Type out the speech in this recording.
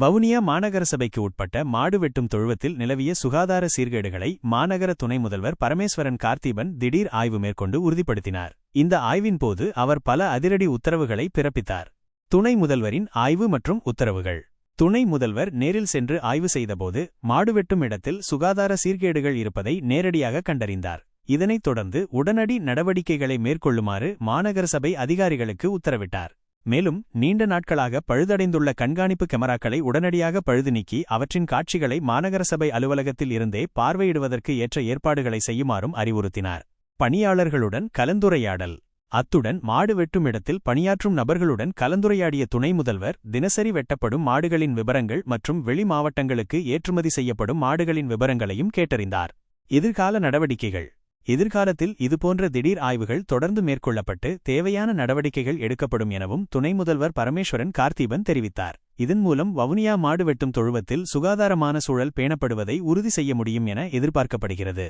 வவுனியா மாநகர சபைக்கு உட்பட்ட மாடு வெட்டும் தொழுவத்தில் நிலவிய சுகாதார சீர்கேடுகளை மாநகர துணை முதல்வர் பரமேஸ்வரன் கார்த்திபன் திடீர் ஆய்வு மேற்கொண்டு உறுதிப்படுத்தினார். இந்த ஆய்வின் போது அவர் பல அதிரடி உத்தரவுகளை பிறப்பித்தார். துணை முதல்வரின் ஆய்வு மற்றும் உத்தரவுகள். துணை முதல்வர் நேரில் சென்று ஆய்வு செய்தபோது மாடு வெட்டும் இடத்தில் சுகாதார சீர்கேடுகள் இருப்பதை நேரடியாக கண்டறிந்தார். இதனைத் தொடர்ந்து உடனடி நடவடிக்கைகளை மேற்கொள்ளுமாறு மாநகர சபை அதிகாரிகளுக்கு உத்தரவிட்டார். மேலும் நீண்ட நாட்களாக பழுதடைந்துள்ள கண்காணிப்பு கேமராக்களை உடனடியாக பழுது நீக்கி அவற்றின் காட்சிகளை மாநகர சபை அலுவலகத்தில் இருந்தே பார்வையிடுவதற்கு ஏற்ற ஏற்பாடுகளை செய்யுமாறும் அறிவுறுத்தினார். பணியாளர்களுடன் கலந்துரையாடல். அத்துடன் மாடு வெட்டும் இடத்தில் பணியாற்றும் நபர்களுடன் கலந்துரையாடிய துணை முதல்வர் தினசரி வெட்டப்படும் மாடுகளின் விவரங்கள் மற்றும் வெளி மாவட்டங்களுக்கு ஏற்றுமதி செய்யப்படும் மாடுகளின் விவரங்களையும் கேட்டறிந்தார். எதிர்கால நடவடிக்கைகள். எதிர்காலத்தில் இதுபோன்ற திடீர் ஆய்வுகள் தொடர்ந்து மேற்கொள்ளப்பட்டு தேவையான நடவடிக்கைகள் எடுக்கப்படும் எனவும் துணை முதல்வர் பரமேஸ்வரன் கார்த்திபன் தெரிவித்தார். இதன் மூலம் வவுனியா மாடு வெட்டும் தொழுவத்தில் சுகாதாரமான சூழல் பேணப்படுவதை உறுதி செய்ய முடியும் என எதிர்பார்க்கப்படுகிறது.